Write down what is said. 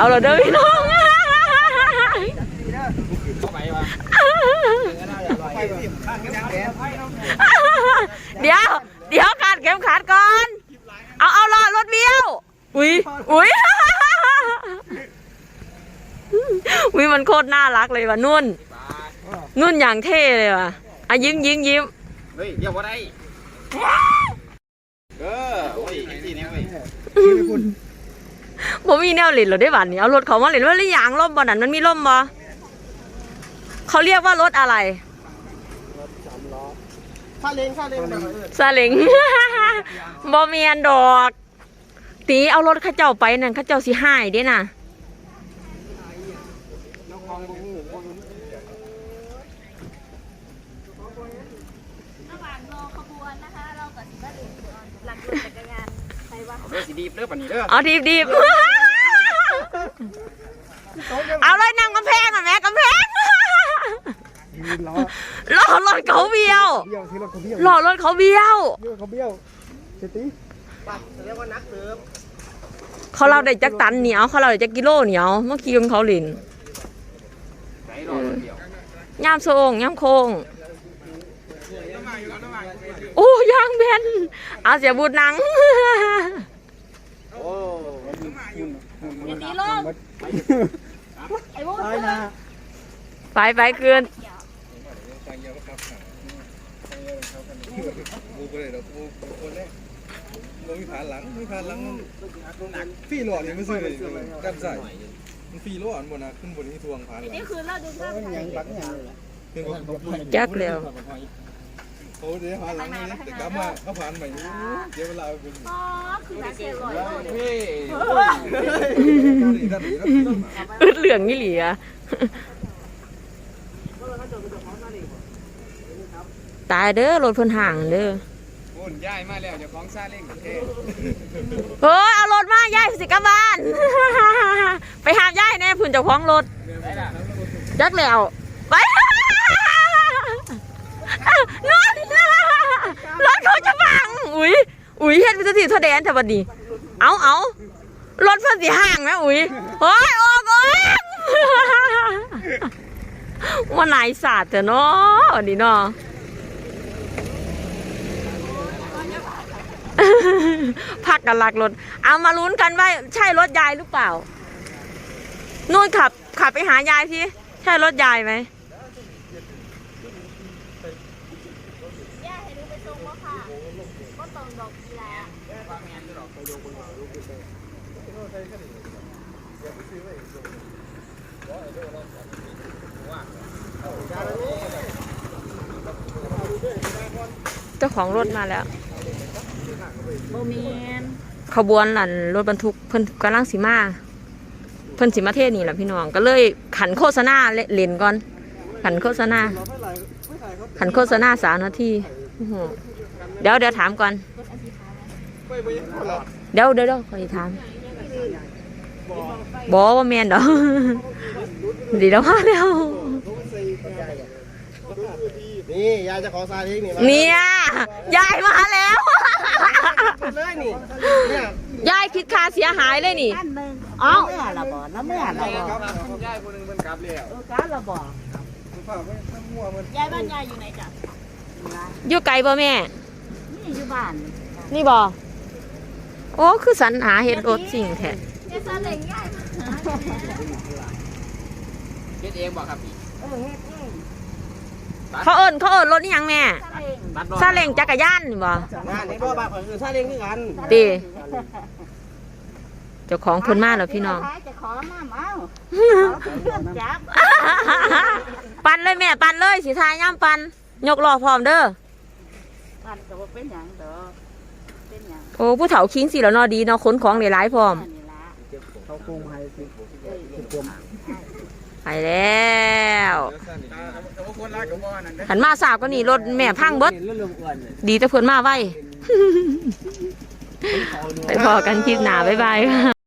เอาเราเด้อพี่น้องเดี๋ยว เดี๋ยวการเข็มขัดก่อน เอาเอาล้อรถเบี้ยว อุ้ยอุ้ยอุ้ยมันโคตรน่ารักเลยว่ะนุ่น นุ่นอย่างเท่เลยว่ะอะยิ้มยิ้มยิ้มเฮ้ยเดี๋ยวบ่ได้เออโอ้ยที่นี่เว้ย ผมมีแนวเล่นเหรอได้บัดนี้เอารถเขามาเล่นว่าหรือยังร่มบ่นั่นมันมีร่มบ่เขาเรียกว่ารถอะไรซาเล้งซาเล้งแบบเออซาเล้งบ่เมียนดอก ตีเอารถเข้าเจ้าไปนั่นเข้าเจ้าสิหายเด้น่ะระหว่างรอขบวนนะคะ เรากับสิบ้าเด็กหลังรถจักรยาน ใครว่าเด้อสิดีเด้อปานนี้เด้อเอาดีบดีบเอาเลยนั่งกำแพงอะแม่กำแพงล้อล้อรถเขาเบี้ยวเบี้ยวที่รถเขาเบี้ยวล้อรถเขาเบี้ยวเบี้ยวเขาเบี้ยวเจตีเรียกว่านักเติมเขาเราได้จักตันเหนียวเขาเราได้จักกิโลเหนียวเมื่อกี้ของเขาหลินไหนรอเดียวย่ามโซงย่ามโคง โอ้ยางแบนเอาเสียบูดหนังโอ้เดี๋ยนี้ลงไอ้วุ้นะไปไปเกูกูคนแรกลงมีผ่านหลังมีผ่านหลังมันฟรีหลอดนี่ไม่ซื้อเลยกันใส่มันฟีหลอดบนนะขึ้นบนนี้ทวงผ่านหลังนี่คือเราดึงข้างในยังบักยังจักแล้ว โอ้เดี๋ยวผ่านหลังนี่แต่กลับมาเขาผ่านใหม่เดี๋ยวเวลาเป็นอ๋อคือนักเตะลอยโลดเฮ้ยนี่ด้านนี้แล้วอึดเหลืองนี่เหลียตายเด้อรถพ่นห่างเด้อโอนย้ายมาแล้วเจ้าของซาเล้งเทเฮ้ยเอารถมาย่ายสิกบ้าน ไปหามย่ายแน่พุ่นเจ้าของรถ จักแล้วไป นอนรถเขาจะพังอุ้ยอุ้ยเฮ็ดพิธีทอแดนแต่บัดนี้เอาเอารถเพิ่นสิห่างนะอุ้ยเฮ้ยออกออกว่าไหนศาสตร์แต่เนาะอันนี้เนาะพักกันลักรถ เอามาลุ้นกันว่าใช่รถยายหรือเปล่านู่นขับขับไปหายายที่ใช่รถยายไหม ย่าให้ดูไป ทรงว่าค่ะก็ตรงดอกกีฬาเจ้าของรถมาแล้ว โบเมียนขบวนหลันรถบรรทุกเพิ่นกำลังสิมา เพิ่นสิมาเทศนี่แหละพี่น้อง ก็เลยขันโฆษณาเล่เล่นก่อน ขันโฆษณาขันโฆษณาสามนาทีโอ้โห เดี๋ยวเดี๋ยวถามก่อน เดี๋ยวเดี๋ยวเดี๋ยวขออีกถามบอกว่าแมนดอกดีแล้วพาแล้วนี่ยายเจ้าของซาเล้งนี่มาเนี่ยยายมาแล้วเลยนี่เนี่ยยายคิดค่าเสียหายเลยนี่อันหนึ่งเอ้าเมื่อละบ่น้ำเมื่อละบ่ครับยายคนนึงมันกลับแล้วเออการละบ่ยายบ้านยายอยู่ไหนจ๊ะ อยู่ไกลบ่แม่ นี่อยู่บ้านนี่บ่โอ้คือสรรหาเห็ดรถสิ่งแท้เจ๊ซาเล้งยายเฮ็ดเองบ่ครับพี่เออเฮ็ดเองเขาเอิ้นเขาเอิ้นรถนี่ยังแม่ซาเล้งตัดซาเล้งจักรยานนี่บ่งานนี้บ่บ้านข่อยคือซาเล้งคือกันตีเจ้าของเพิ่นมาแล้วพี่น้องจะขอน้ำเอาขอเพื่อนจับ ปันเลยแม่ปันเลยสิทายย่ำปัน ยกล้อพร้อมเด้อบ้านก็บ่เป็นหยังดอกเป็นหยังโอ้ผู้เฒ่าคิงสิแล้วเนาะดีเนาะขนของหลายๆพร้อมอันนี้ละเขาโกงให้สิสิบกลมไปแล้วแต่ว่าคนรักก็บ่นั่นเด้อหันมาสาวก็นี่รถแม่พังเบิด เรื่องอ้วนเลยดีแต่เพิ่นมาไวไปพอกันคลิปหน้าบ๊ายบายค่ะ